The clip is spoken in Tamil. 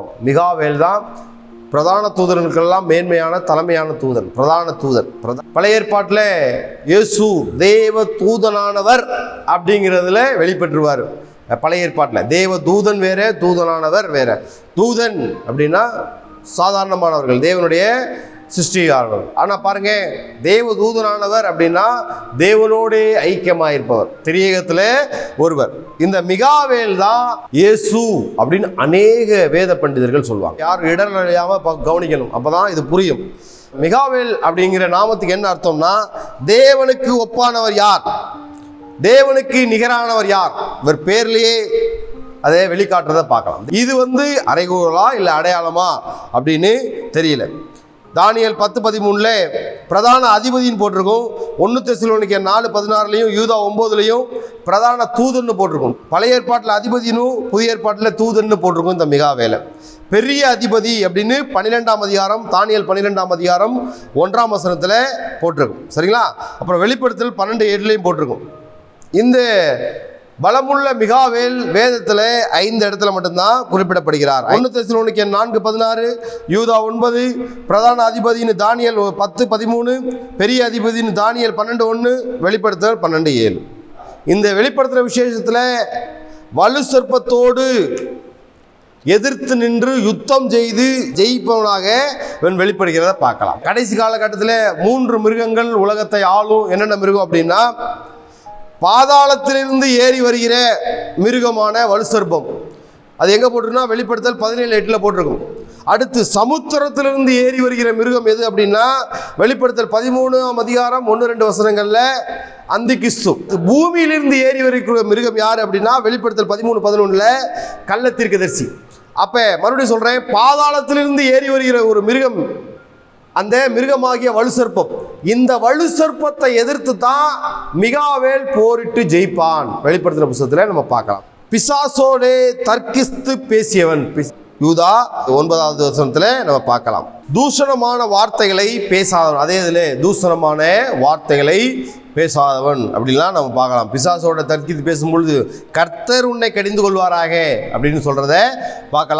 போகிறோம் மிகாவேல் தான் பிரதான தூதர்களுக்கெல்லாம் மேன்மையான தலைமையான தூதன் பிரதான தூதன். பிரதா- பழைய ஏற்பாட்டில் இயேசு தேவ தூதனானவர் அப்படிங்கிறதுல வெளிப்பட்டுருவார். பழைய ஏற்பாட்டில். தேவ தூதன் வேற தூதனானவர் வேற. தூதன் அப்படின்னா சாதாரணமானவர்கள். தேவனுடைய சிருஷ்டியாளர் ஆனால் பாருங்க தேவ தூதனானவர் அப்படின்னா தேவனோடே ஐக்கியமாயிருப்பவர். திரியகத்தில் ஒருவர். இந்த மிகாவேல் தான் இயேசு அப்படின்னு அநேக வேத பண்டிதர்கள் சொல்லுவாங்க யார் இடர்நிலையாம ப- கவனிக்கணும். அப்பதான் இது புரியும். மிகாவேல் அப்படிங்கிற நாமத்துக்கு என்ன அர்த்தம்னா தேவனுக்கு ஒப்பானவர் யார்? தேவனுக்கு நிகரானவர் யார்? இவர் பேர்லயே அதை வெளிக்காட்டுறதை பார்க்கலாம். இது வந்து அரைகூறலா இல்லை அடையாளமா அப்படின்னு தெரியல. தானியல் பத்து பதிமூணுல பிரதான அதிபதினு போட்டிருக்கும். ஒன்று தெசிலோனிக்க நாலு பதினாறுலையும் யூதா ஒம்போதுலையும் பிரதான தூதுன்னு போட்டிருக்கும். பழைய ஏற்பாட்டில் அதிபதினும் புதிய ஏற்பாட்டில் தூதுன்னு போட்டிருக்கும் இந்த மிகாவேலை பெரிய அதிபதி அப்படின்னு பன்னிரெண்டாம் அதிகாரம் தானியல் பன்னிரெண்டாம் அதிகாரம் ஒன்றாம் வசனத்தில் போட்டிருக்கும். சரிங்களா? அப்புறம் வெளிப்படுத்தல் பன்னெண்டு ஏழுலையும் போட்டிருக்கும். இந்த பலமுள்ள மிகாவேல் வேதத்தில் ஐந்து இடத்துல மட்டும்தான் குறிப்பிடப்படுகிறார். ஒன்று தெசலோனிக்க நான்கு பதினாறு யூதா ஒன்பது பிரதான அதிபதினு தானியல் பத்து பதிமூணு பெரிய அதிபதினு தானியல் பன்னெண்டு ஒன்று வெளிப்படுத்தல் பன்னெண்டு ஏழு. இந்த வெளிப்படுத்துகிற விசேஷத்தில் வலு சொற்பத்தோடு எதிர்த்து நின்று யுத்தம் செய்து ஜெயிப்பவனாக இவன் வெளிப்படுகிறத பார்க்கலாம். கடைசி காலகட்டத்தில் மூன்று மிருகங்கள் உலகத்தை ஆளும் என்னென்ன மிருகம் அப்படின்னா பாதாளத்திலிருந்து ஏறி வருகிற மிருகமான வலுசர்பம். அது எங்கே போட்டிருக்குன்னா வெளிப்படுத்தல் பதினேழு எட்டில் போட்டிருக்கும். அடுத்து சமுத்திரத்திலிருந்து ஏறி வருகிற மிருகம் எது அப்படின்னா வெளிப்படுத்தல் பதிமூணாம் அதிகாரம் ஒன்று ரெண்டு வசனங்களில் அந்தி கிறிஸ்து பூமியிலிருந்து ஏறி வருகிற மிருகம் யார் அப்படின்னா வெளிப்படுத்தல் பதிமூணு பதினொன்றில் கள்ளத்தீர்க்கதரிசி அப்போ மறுபடியும் சொல்கிறேன் பாதாளத்திலிருந்து ஏறி வருகிற ஒரு மிருகம் அந்த மிருகமாகிய வலுசர்ப்பம் இந்த வலுசர்ப்பத்தை எதிர்த்து தான் மிகாவேல் போரிட்டு ஜெயிப்பான். வெளிப்படுத்துகிற புத்தகத்தில் நம்ம பார்க்கலாம். பிசாசோடே தர்க்கிஸ்து பேசியவன். பிஸ்- யூதா ஒன்பதாவது வசனத்தில் நம்ம பார்க்கலாம். தூஷணமான வார்த்தைகளை பேசாதவன். அதே இதில் தூஷணமான வார்த்தைகளை பேசாதவன். அப்படின்லாம் நம்ம பார்க்கலாம். பிசாசோட தர்க்கித்து பேசும்பொழுது கர்த்தர் உன்னை கடிந்து கொள்வாராக அப்படின்னு சொல்கிறத பார்க்கலாம்.